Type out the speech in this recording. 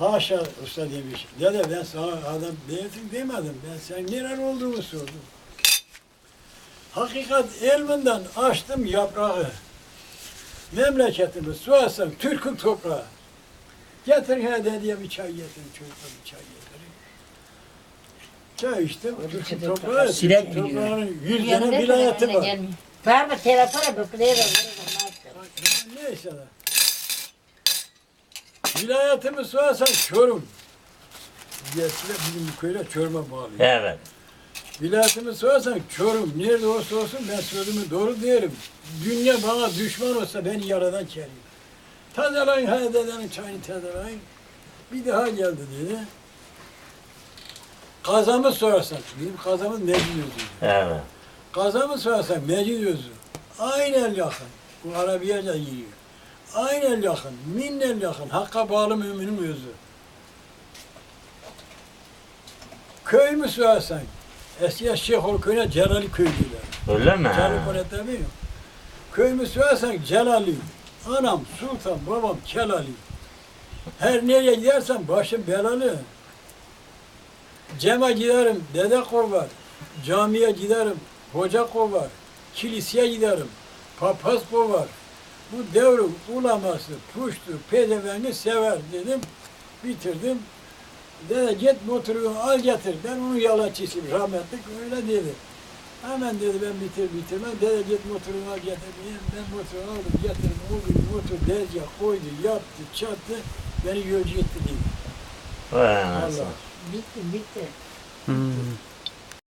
Haşa usta demiş. Dede ben sana adam değilsin demedim. Ben sen neren olduğunu sordum. Hakikat elminden açtım yaprağı. Memleketimi suasam Türk'ün toprağı. Getir he dediye bir çay getir çocuklar bir çay getirin. Çay içtim. Türk'ün toprağı. Türk'ün toprağının yüz tane vilayeti var. Var mı telefona bakılıyor. Neyse de. Vilayetimi sorarsan Çorum. Gerçekten bizim bu köyde Çorum'a bağlı. Evet. Vilayetimi sorarsan Çorum. Nerede olursa olsun ben sözümü doğru derim. Dünya bana düşman olsa beni yaradan kerim. Tazelayın hadi dedenin çayını tazelayın. Bir daha geldi dedi. Kazamı sorarsan, bizim kazamız Mecid Özü. Evet. Kazamı sorarsan Mecid Özü. Aynen yakın. Bu Arabiyaca giriyor. Aynen yakın, minnel yakın. Hakka bağlı müminin özü. Köy mü sorarsan? Eski Şeyhol köyüne Celali köy diyorlar. Öyle mi? Celali Konet demiyor. Köy mü sorarsan Celali. Anam Sultan, babam Kelali. Her nereye gidersen başım belalı. Cema giderim, dede kovar. Camiye giderim, hoca kovar. Kiliseye giderim, papaz kovar. Bu devrin ulaması, puştu, pezevengi sever dedim. Bitirdim. Dede git motoru al getir. Ben onun yalancısıyım rahmetli öyle dedi. Hemen dedi ben bitir bitirmem. Dede git motorunu al getir. Ben- Ben motoru aldım getirdim. O gün motor derece koydu, yaptı, çattı. Beni yolcu etti dedi. Vay. Allah. Bitti bitti. Hmm.